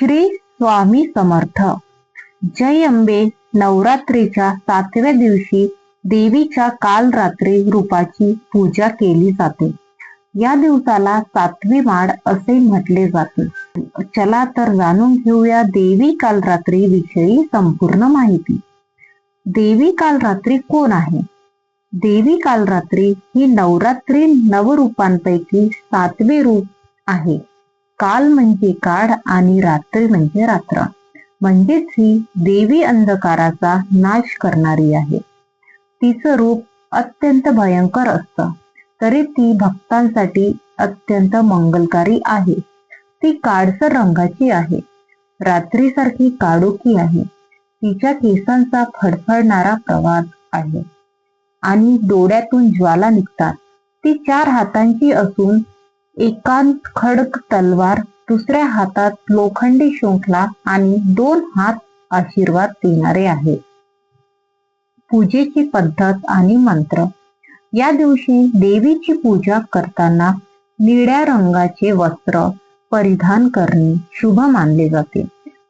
श्री स्वामी समर्थ. जय अंबे नवरात्रीच्या सातव्या दिवशी देवीच्या काल रात्री रूपाची पूजा केली जाते. या दिवसाला सातवी माड असे म्हटले जाते. चला तर जाणून घेऊया देवी काल रात्री विषयी संपूर्ण माहिती. देवी काल रात्री कोण आहे? देवी काल रात्री ही नवरात्री नवरूपांपैकी सातवे रूप आहे. काल म्हणजे काळ आणि रात्री म्हणजे रात्र. म्हणजेच ही देवी अंधकाराचा नाश करणारी आहे. तिचं रूप अत्यंत भयंकर असतं. तरी ती भक्तांसाठी अत्यंत मंगलकारी आहे. ती काळसर रंगाची आहे. रात्रीसारखी काळोखी आहे. तिच्या केसांचा फडफडणारा प्रवास आहे. आणि डोळ्यातून ज्वाला निघतात. ती चार हातांची असून एकांत खडक तलवार दुसऱ्या हातात लोखंडी शृंखला आणि दोन हात आशीर्वाद देणारे आहे. पूजेची पद्धत आणि मंत्र. या दिवशी देवीची पूजा करताना निळ्या रंगाचे वस्त्र परिधान करणे शुभ मानले जाते.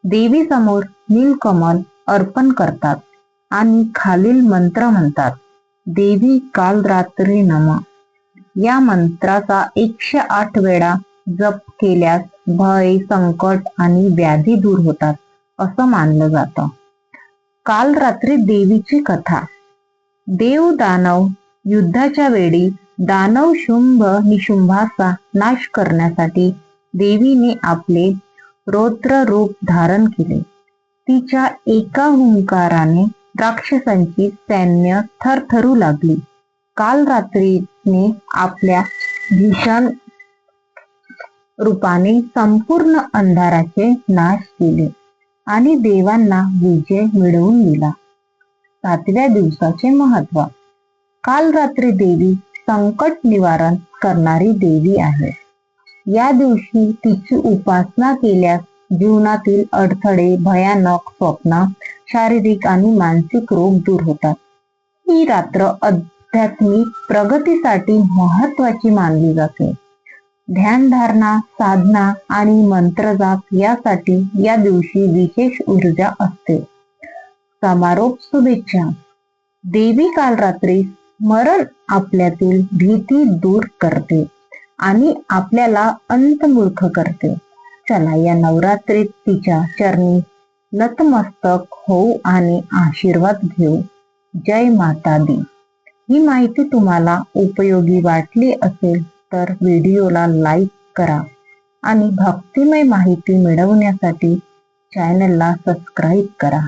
देवी समोर नीलकमल अर्पण करतात आणि खालील मंत्र म्हणतात देवी काल रात्री नम. या मंत्राचा एकशे आठ वेळा जप केल्यास भय संकट आणि व्याधी दूर होतात असं मानलं जातं. काल रात्री देवीची कथा. देव दानव युद्धाच्या वेळी दानव शुंभ निशुंभाचा नाश करण्यासाठी देवीने आपले रौद्र रूप धारण केले. तिच्या एका हुंकाराने राक्षसांची सैन्य थरथरू लागली. काल रात्रीने आपल्या भीषण रूपाने संपूर्ण अंधाराचे नाश केले आणि देवांना विजय मिळवून दिला. सातव्या दिवसाचे महत्त्व. काल रात्री देवी संकट निवारण करणारी देवी आहे. या दिवशी तिची उपासना केल्यास जीवनातील अडथळे भयानक स्वप्न शारीरिक आणि मानसिक रोग दूर होतात. ही रात्र आध्यात्मिक प्रगतीसाठी महत्वाची मानली जाते. ध्यानधारणा साधना आणि मंत्रजाप यासाठी या दिवशी विशेष ऊर्जा असते. समारोप शुभेच्छा. देवी काल रात्री स्मरण आपल्यातील भीती दूर करते आणि आपल्याला अंतमूर्ख करते. चला या नवरात्रीत तिच्या चरणी नतमस्तक होऊ आणि आशीर्वाद घेऊ. जय माता दी. ही माहिती तुम्हाला उपयोगी वाटली असेल तर व्हिडिओला लाईक करा आणि भक्तिमय माहिती मिळवण्यासाठी चॅनलला सबस्क्राईब करा.